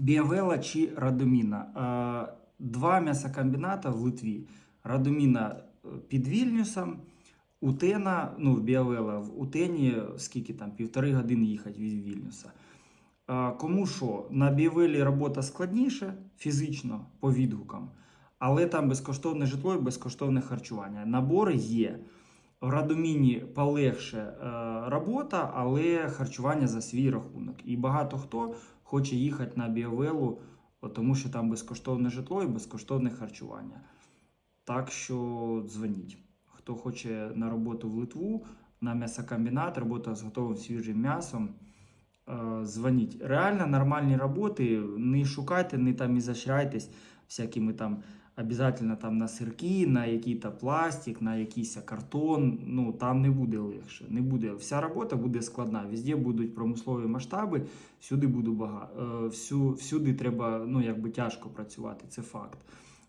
Біавела чи Радоміна. Е, Два м'ясокомбіната в Литві. Радоміна е, під Вільнюсом, Утена, ну, Біавела в Утені, скільки там, півтори години їхати від Вільнюса. Е, Кому що? На Біавелі робота складніша фізично по відгукам, але там безкоштовне житло і безкоштовне харчування. Набори є. В Радоміні полегше робота, але харчування за свій рахунок. І багато хто хоче їхати на Біавелу, тому що там безкоштовне житло і безкоштовне харчування. Так що дзвоніть. Хто хоче на роботу в Литву, на м'ясокомбінат, робота з готовим свіжим м'ясом. е, Дзвоніть. Реально нормальні роботи. Не шукайте, не там ізощряйтесь всякими там обязательно там на сирки, на який-то пластик, на якийсь картон. Ну там не буде легше. Не буде. Вся робота буде складна. Везде будуть промислові масштаби, всюди буде багато. Всю, всюди треба ну, якби тяжко працювати, це факт.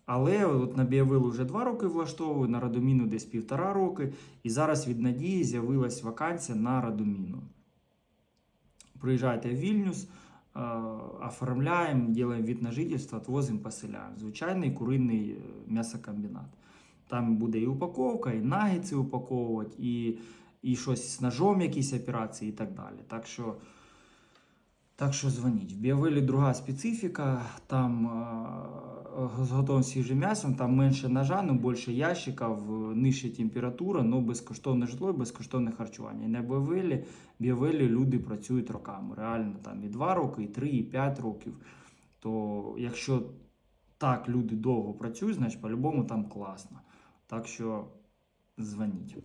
Але от на Біавилу вже два роки влаштовую, на Радоміну десь півтора роки. І зараз від Надії з'явилась вакансія на Радоміну. Приїжджайте в Вільнюс, е, оформляємо, робимо вид на жительство, отвозимо, поселяємо. Звичайний куриний е, м'ясокомбінат. Там буде і упаковка, і нагіці упаковувати, і, і щось з ножом, якісь операції і так далі. Так що, так що дзвоніть. В Біавелі друга специфіка, там е, з готовим свіжим м'ясом, там менше ножа, ну більше ящиків, нижча температура, ну безкоштовне житло і безкоштовне харчування. І на Біавелі, Біавелі люди працюють роками. Реально там і 2 роки, і 3, і 5 років. То якщо так люди довго працюють, значить по-любому там класно. Так що дзвоніть.